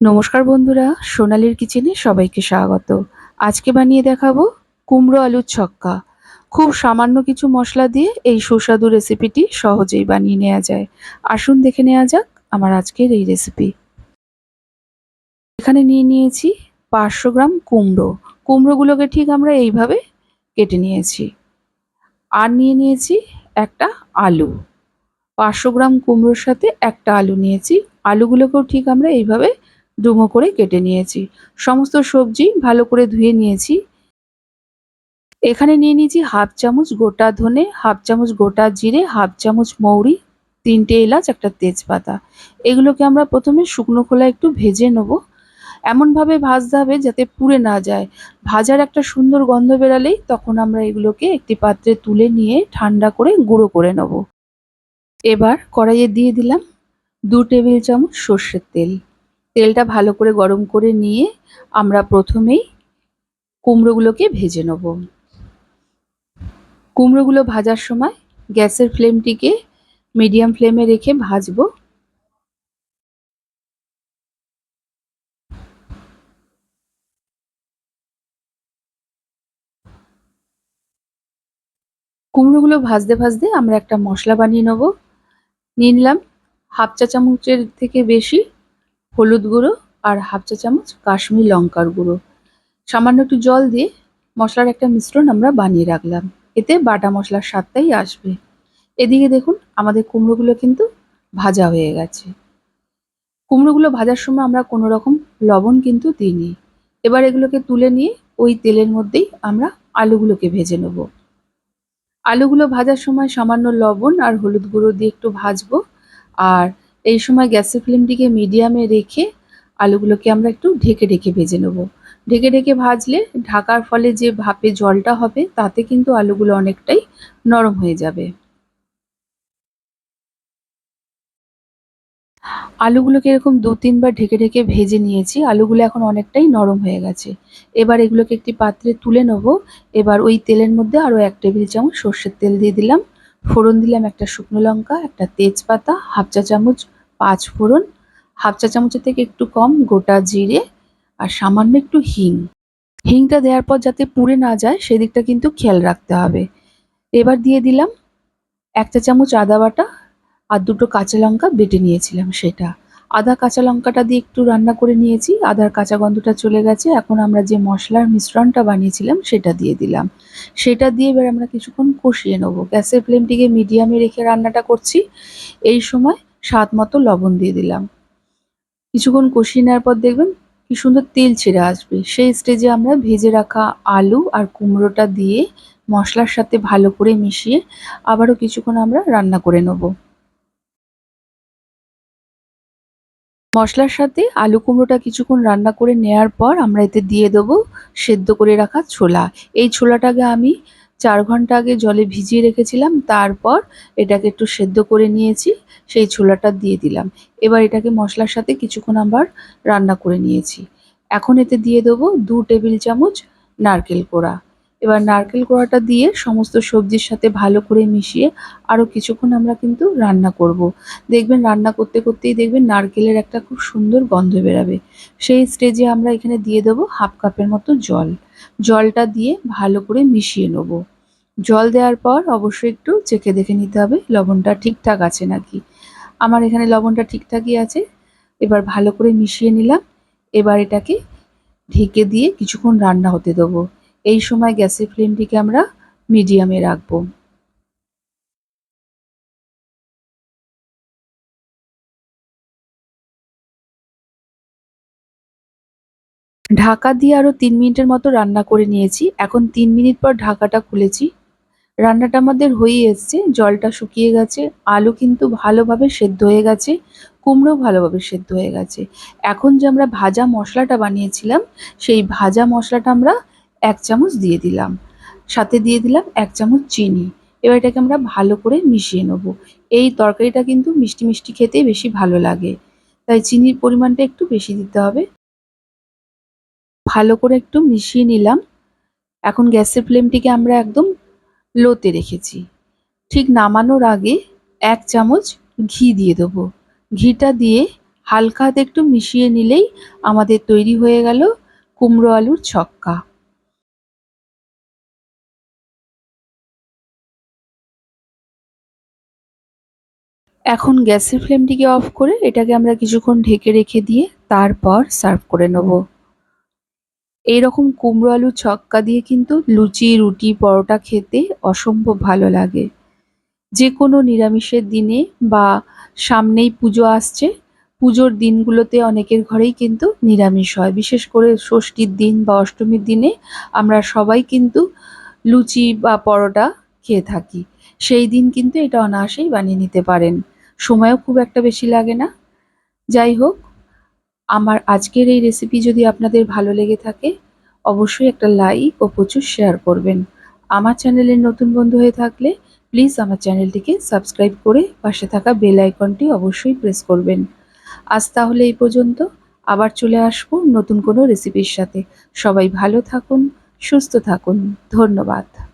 নমস্কার বন্ধুরা, সোনালির কিচেনে সবাইকে স্বাগত। আজকে বানিয়ে দেখাবো কুমড়ো আলুর ছক্কা। খুব সামান্য কিছু মশলা দিয়ে এই সুস্বাদু রেসিপিটি সহজেই বানিয়ে নেওয়া যায়। আসুন দেখে নেওয়া যাক আমার আজকের এই রেসিপি। এখানে নিয়ে নিয়েছি পাঁচশো গ্রাম কুমড়ো। কুমড়োগুলোকে ঠিক আমরা এইভাবে কেটে নিয়েছি। আর নিয়ে নিয়েছি একটা আলু। পাঁচশো গ্রাম কুমড়োর সাথে একটা আলু নিয়েছি। আলুগুলোকেও ঠিক আমরা এইভাবে ডুমো করে কেটে নিয়েছি। সমস্ত সবজি ভালো করে ধুয়ে নিয়েছি। এখানে নিয়ে নিয়েছি হাফ চামচ গোটা ধনে, হাফ চামচ গোটা জিরে, হাফ চামচ মৌরি, তিনটে এলাচ, একটা তেজপাতা। এগুলোকে আমরা প্রথমে শুকনো খোলা একটু ভেজে নেব। এমনভাবে ভাজতে হবে যাতে পুড়ে না যায়। ভাজার একটা সুন্দর গন্ধ বেরালেই তখন আমরা এগুলোকে একটি পাত্রে তুলে নিয়ে ঠান্ডা করে গুঁড়ো করে নেব। এবার কড়াইয়ে দিয়ে দিলাম দু টেবিল চামচ সর্ষের তেল। তেলটা ভালো করে গরম করে নিয়ে আমরা প্রথমেই কুমড়োগুলোকে ভেজে নেব। কুমড়োগুলো ভাজার সময় গ্যাসের ফ্লেমটিকে মিডিয়াম ফ্লেমে রেখে ভাজবো। কুমড়োগুলো ভাজতে ভাজতে আমরা একটা মশলা বানিয়ে নেব। নিয়ে নিলাম হাফ চা চামচের থেকে বেশি হলুদ গুঁড়ো আর হাফ চা চামচ কাশ্মীর লঙ্কার গুঁড়ো। সামান্য একটু জল দিয়ে মশলার একটা মিশ্রণ আমরা বানিয়ে রাখলাম। এতে বাটা মশলার স্বাদটাই আসবে। এদিকে দেখুন, আমাদের কুমড়োগুলো কিন্তু ভাজা হয়ে গেছে। কুমড়োগুলো ভাজার সময় আমরা কোনো রকম লবণ কিন্তু দিইনি। এবার এগুলোকে তুলে নিয়ে ওই তেলের মধ্যেই আমরা আলুগুলোকে ভেজে নেব। আলুগুলো ভাজার সময় সামান্য লবণ আর হলুদ গুঁড়ো দিয়ে একটু ভাজবো। আর এই সময় গ্যাসের ফ্লেমটিকে মিডিয়ামে রেখে আলুগুলোকে আমরা একটু ঢেকে ঢেকে ভেজে নেব। ঢেকে ঢেকে ভাজলে ঢাকার ফলে যে ভাপে জলটা হবে, তাতে কিন্তু আলুগুলো অনেকটাই নরম হয়ে যাবে। আলুগুলোকে এরকম দু তিনবার ঢেকে ঢেকে ভেজে নিয়েছি, আলুগুলো এখন অনেকটাই নরম হয়ে গেছে। এবার এগুলোকে একটি পাত্রে তুলে নেব। এবার ওই তেলের মধ্যে আরও এক টেবিল চামচ সর্ষের তেল দিয়ে দিলাম। ফোড়ন দিলাম একটা শুকনো লঙ্কা, একটা তেজপাতা, হাফ চা চামচ পাঁচ ফোড়ন, হাফ চা চামচের থেকে একটু কম গোটা জিরে আর সামান্য একটু হিং। হিংটা দেওয়ার পর যাতে পুড়ে না যায়, সেদিকটা কিন্তু খেয়াল রাখতে হবে। এবার দিয়ে দিলাম এক চা চামচ আদা বাটা আর দুটো কাঁচা লঙ্কা বেটে নিয়েছিলাম সেটা। আদা কাঁচা লঙ্কাটা দিয়ে একটু রান্না করে নিয়েছি, আদার কাঁচা গন্ধটা চলে গেছে। এখন আমরা যে মশলার মিশ্রণটা বানিয়েছিলাম, সেটা দিয়ে দিলাম। সেটা দিয়ে এবার আমরা কিছুক্ষণ কষিয়ে নেব। গ্যাসের ফ্লেমটিকে মিডিয়ামে রেখে রান্নাটা করছি। এই সময় স্বাদ মতো লবণ দিয়ে দিলাম। কিছুক্ষণ কষিয়ে নেওয়ার পর দেখবেন কি সুন্দর তেল ছেড়ে আসবে। সেই স্টেজে আমরা ভেজে রাখা আলু আর কুমড়োটা দিয়ে মশলার সাথে ভালো করে মিশিয়ে আবারও কিছুক্ষণ আমরা রান্না করে নেব। মশলার সাথে আলু কুমড়োটা কিছুক্ষণ রান্না করে নেওয়ার পর আমরা এতে দিয়ে দেবো সেদ্ধ করে রাখা ছোলা। এই ছোলাটাকে আমি চার ঘণ্টা আগে জলে ভিজিয়ে রেখেছিলাম, তারপর এটাকে একটু সেদ্ধ করে নিয়েছি, সেই ছোলাটা দিয়ে দিলাম। এবার এটাকে মশলার সাথে কিছুক্ষণ আবার রান্না করে নিয়েছি। এখন এতে দিয়ে দেবো দু টেবিল চামচ নারকেল কোড়া। এবার নারকেল কোড়াটা দিয়ে সমস্ত সবজির সাথে ভালো করে মিশিয়ে আরও কিছুক্ষণ আমরা কিন্তু রান্না করব। দেখবেন রান্না করতে করতেই দেখবেন নারকেলের একটা খুব সুন্দর গন্ধ বেরাবে। সেই স্টেজে আমরা এখানে দিয়ে দেবো হাফ কাপের মতো জল। জলটা দিয়ে ভালো করে মিশিয়ে নেব। জল দেওয়ার পর অবশ্যই একটু চেখে দেখে নিতে হবে, লবণটা ঠিকঠাক আছে নাকি। আমার এখানে লবণটা ঠিকঠাকই আছে। এবার ভালো করে মিশিয়ে নিলাম। এবার এটাকে ঢেকে দিয়ে কিছুক্ষণ রান্না হতে দেবো। এই সময় গ্যাসের ফ্লেমটিকে আমরা মিডিয়ামে রাখব। ঢাকা দিয়ে আরও তিন মিনিটের মতো রান্না করে নিয়েছি। এখন তিন মিনিট পর ঢাকাটা খুলেছি। রান্নাটা আমাদের হয়ে এসছে। জলটা শুকিয়ে গেছে। আলু কিন্তু ভালোভাবে সেদ্ধ হয়ে গেছে। কুমড়ো ভালোভাবে সেদ্ধ হয়ে গেছে। এখন যে আমরা ভাজা মশলাটা বানিয়েছিলাম, সেই ভাজা মশলাটা আমরা এক চামচ দিয়ে দিলাম। সাথে দিয়ে দিলাম এক চামচ চিনি। এবার এটাকে আমরা ভালো করে মিশিয়ে নেব। এই তরকারিটা কিন্তু মিষ্টি মিষ্টি খেতে বেশি ভালো লাগে। তাই চিনির পরিমাণটা একটু বেশি দিতে হবে। ভালো করে একটু মিশিয়ে নিলাম। এখন গ্যাসের ফ্লেমটিকে আমরা একদম লোতে রেখেছি। ঠিক নামানোর আগে এক চামচ ঘি দিয়ে দেবো। ঘিটা দিয়ে হালকা হাতে একটু মিশিয়ে নিলেই আমাদের তৈরি হয়ে গেল কুমড়ো আলুর ছক্কা। এখন গ্যাসের ফ্লেমটিকে অফ করে এটাকে আমরা কিছুক্ষণ ঢেকে রেখে দিয়ে তারপর সার্ভ করে নেব। এইরকম কুমড়ো আলু ছক্কা দিয়ে কিন্তু লুচি, রুটি, পরোটা খেতে অসম্ভব ভালো লাগে। যে কোনো নিরামিষের দিনে বা সামনেই পুজো আসছে, পুজোর দিনগুলোতে অনেকের ঘরেই কিন্তু নিরামিষ হয়। বিশেষ করে ষষ্ঠীর দিন বা অষ্টমীর দিনে আমরা সবাই কিন্তু লুচি বা পরোটা খেয়ে থাকি। সেই দিন কিন্তু এটা অনায়াসেই বানিয়ে নিতে পারেন। সময়ও খুব একটা বেশি লাগে না। যাই হোক, আমার আজকের এই রেসিপি যদি আপনাদের ভালো লেগে থাকে, অবশ্যই একটা লাইক ও প্রচুর শেয়ার করবেন। আমার চ্যানেলের নতুন বন্ধু হয়ে থাকলে প্লিজ আমার চ্যানেলটিকে সাবস্ক্রাইব করে পাশে থাকা বেল আইকনটি অবশ্যই প্রেস করবেন। আজ তাহলে এই পর্যন্ত, আবার চলে আসব নতুন কোনো রেসিপির সাথে। সবাই ভালো থাকুন, সুস্থ থাকুন। ধন্যবাদ।